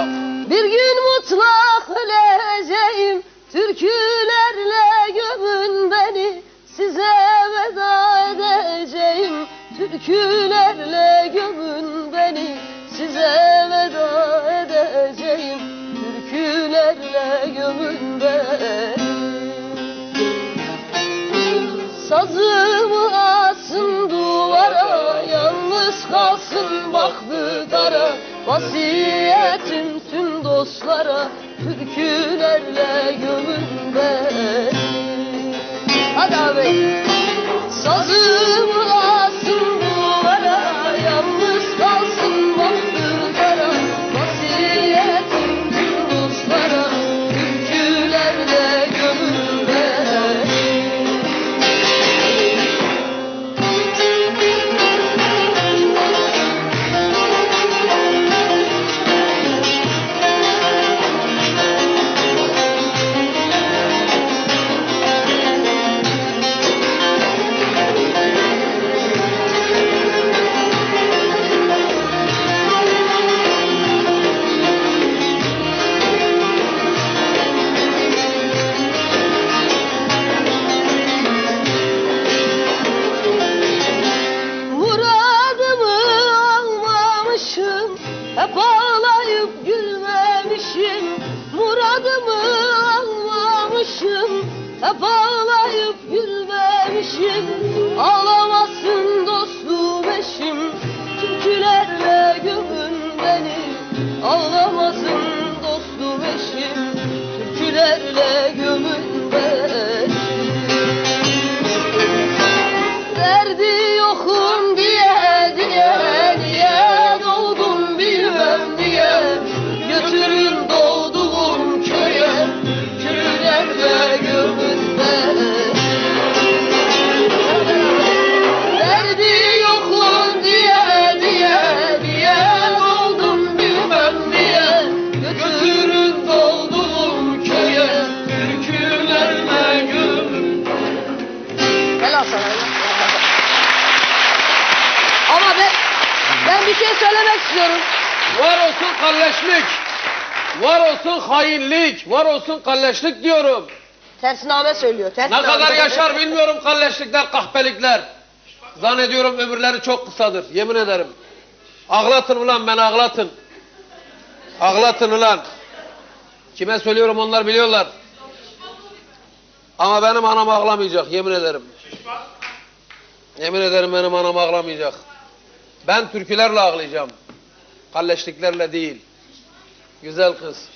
ağlayacağım. Bir gün mutlak öleceğim Türkülerle gömün beni Size veda edeceğim. Türkülerle gömün beni Size veda edeceğim. Türkülerle gömün beni. Sazımı asın duvara Yalnız kalsın bak bu dara Vasiyetim tüm dostlara Türkülerle gömün Ağlamasın dostum eşim Türkülerle gömün Helal sana. Ama ben, ben bir şey söylemek istiyorum. Var olsun kalleşlik. Var olsun hainlik. Var olsun kalleşlik diyorum. Tersname söylüyor. Ne Tersname. kadar yaşar bilmiyorum kalleşlikler, kahpelikler. Zannediyorum ömürleri çok kısadır. Yemin ederim. Ağlatın ulan beni ağlatın. Ağlatın ulan. Kime söylüyorum onlar biliyorlar. Ama benim anam ağlamayacak yemin ederim. Yemin ederim benim anam ağlamayacak. Ben türkülerle ağlayacağım. Kalleşliklerle değil. Güzel kız.